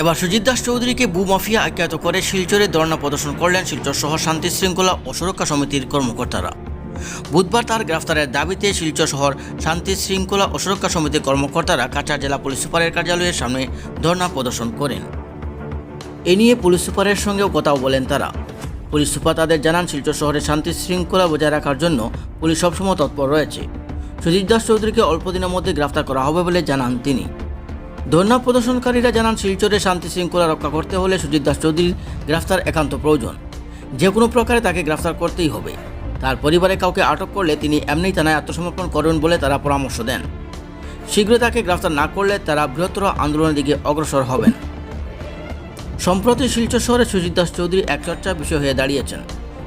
এবার সুজিত দাস চৌধুরীকে বু মাফিয়া আখ্যাত করে শিলচরে ধর্ণা প্রদর্শন করলেন শিলচর শহর শান্তি শৃঙ্খলা ও সুরক্ষা সমিতির কর্মকর্তারা। বুধবার তার গ্রেফতারের দাবিতে শিলচর শহর শান্তি শৃঙ্খলা ও সুরক্ষা সমিতির কর্মকর্তারা কাছাড় জেলা পুলিশ সুপারের কার্যালয়ের সামনে ধর্ণা প্রদর্শন করেন। এ নিয়ে পুলিশ সুপারের সঙ্গেও কথাও বলেন তারা। পুলিশ সুপার তাদের জানান, শিলচর শহরে শান্তি শৃঙ্খলা বজায় রাখার জন্য পুলিশ সবসময় তৎপর রয়েছে। সুজিত দাস চৌধুরীকে অল্প দিনের মধ্যে গ্রেফতার করা হবে বলে জানান তিনি। ধর্ণা প্রদর্শনকারীরা জানান, শিলচরে শান্তি শৃঙ্খলা রক্ষা করতে হলে সুজিত দাস চৌধুরীর গ্রেফতার একান্ত প্রয়োজন। যে কোনো প্রকারে তাকে গ্রেফতার করতেই হবে। তার পরিবারে কাউকে আটক করলে তিনি এমনিই থানায় আত্মসমর্পণ করবেন বলে তারা পরামর্শ দেন। শীঘ্রই তাকে গ্রেফতার না করলে তারা বৃহত্তর আন্দোলনের দিকে অগ্রসর হবেন। সম্প্রতি শিলচর শহরে সুজিত দাস চৌধুরী এক চর্চার বিষয় হয়ে দাঁড়িয়েছেন।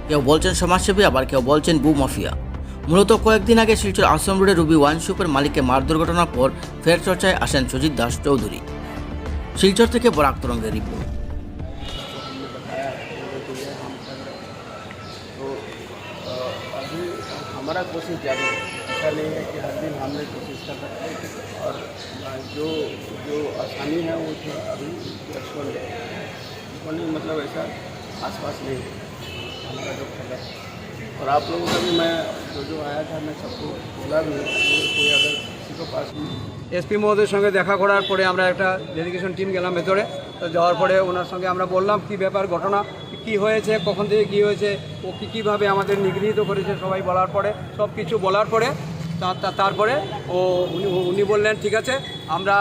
কেউ বলছেন সমাজসেবী, আবার কেউ বলছেন বু মাফিয়া। মূলত কয়েকদিন আগে শিলচর আশ্রম রোডে রুবি ওয়াইন শপের মালিককে মার দুর্ঘটনার পর ফের চর্চায় আসেন সুজিত দাস চৌধুরী শিলচর থেকে বরাক তরঙ্গের রিপোর্ট तो अ, अभी हमारा कोशिश जारी है ऐसा नहीं है कि हर दिन हमने कोशिश कर सकते हैं और अ, जो जो आसानी है वो तो अभी लक्ष्मण लक्ष्मण मतलब ऐसा आसपास नहीं है हमारा जो फैला है और आप लोगों का भी मैं जो जो आया था मैं सबको बोला भी अगर कोई अगर किसी को पास এসপি মহোদয়ের সঙ্গে দেখা করার পরে আমরা একটা ডেলিগেশন টিম গেলাম ভেতরে তো যাওয়ার পরে ওনার সঙ্গে আমরা বললাম কি ব্যাপার ঘটনা কি হয়েছে কখন থেকে কি হয়েছে ও কী কীভাবে আমাদের নিগৃহীত করেছে সবাই বলার পরে সব কিছু বলার পরে তা- তা- তারপরে ও উনি বললেন, ঠিক আছে, আমরা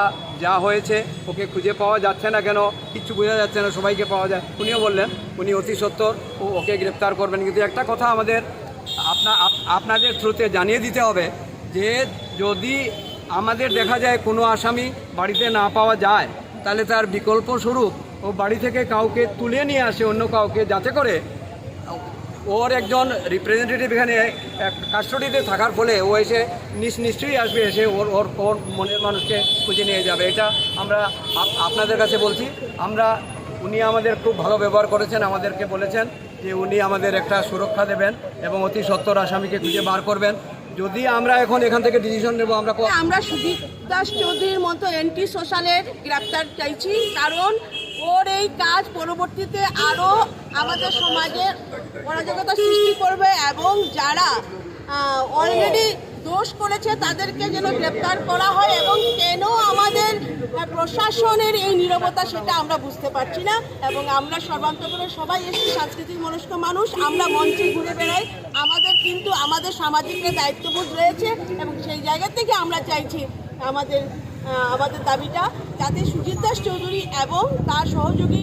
যা হয়েছে ওকে খুঁজে পাওয়া যাচ্ছে না কেন? কিচ্ছু বোঝা যাচ্ছে না, সবাইকে পাওয়া যায়। উনিও বললেন, উনি অতি সত্তর, ও ওকে গ্রেপ্তার করবেন। কিন্তু একটা কথা আমাদের আপনা আপনাদের থ্রুতে জানিয়ে দিতে হবে যে, যদি আমাদের দেখা যায় কোনো আসামি বাড়িতে না পাওয়া যায়, তাহলে তার বিকল্প স্বরূপ ও বাড়ি থেকে কাউকে তুলে নিয়ে আসে অন্য কাউকে, যাতে করে ওর একজন রিপ্রেজেন্টেটিভ এখানে কাস্টডিতে থাকার ফলে ও এসে নিশ্চয়ই আসবে, এসে ওর ওর ওর মনের মানুষকে খুঁজে নিয়ে যাবে। এটা আমরা আপনাদের কাছে বলছি। আমরা, উনি আমাদের খুব ভালো ব্যবহার করেছেন, আমাদেরকে বলেছেন যে উনি আমাদের একটা সুরক্ষা দেবেন এবং অতি সত্তর আসামিকে খুঁজে বার করবেন। যদি আমরা এখন এখান থেকে ডিসিশন নেব, আমরা আমরা সুদীপ দাস চৌধুরীর মতো এন্টি সোশ্যালের গ্রেপ্তার চাইছি। কারণ ওর এই কাজ পরবর্তীতে আরও আমাদের সমাজে অরাজকতা সৃষ্টি করবে এবং যারা অলরেডি দোষ করেছে তাদেরকে যেন গ্রেপ্তার করা হয় এবং কেন আমাদের প্রশাসনের এই নীরবতা সেটা আমরা বুঝতে পারছি না এবং আমরা সর্বান্তকরে সবাই এসেছি, সাংস্কৃতিক মনস্ক মানুষ, আমরা মঞ্চে ঘুরে বেড়াই। আমাদের কিন্তু আমাদের সামাজিক দায়িত্ববোধ রয়েছে এবং সেই জায়গা থেকে আমরা চাইছি আমাদের আমাদের দাবিটা যাতে সুজিত দাস চৌধুরী এবং তার সহযোগী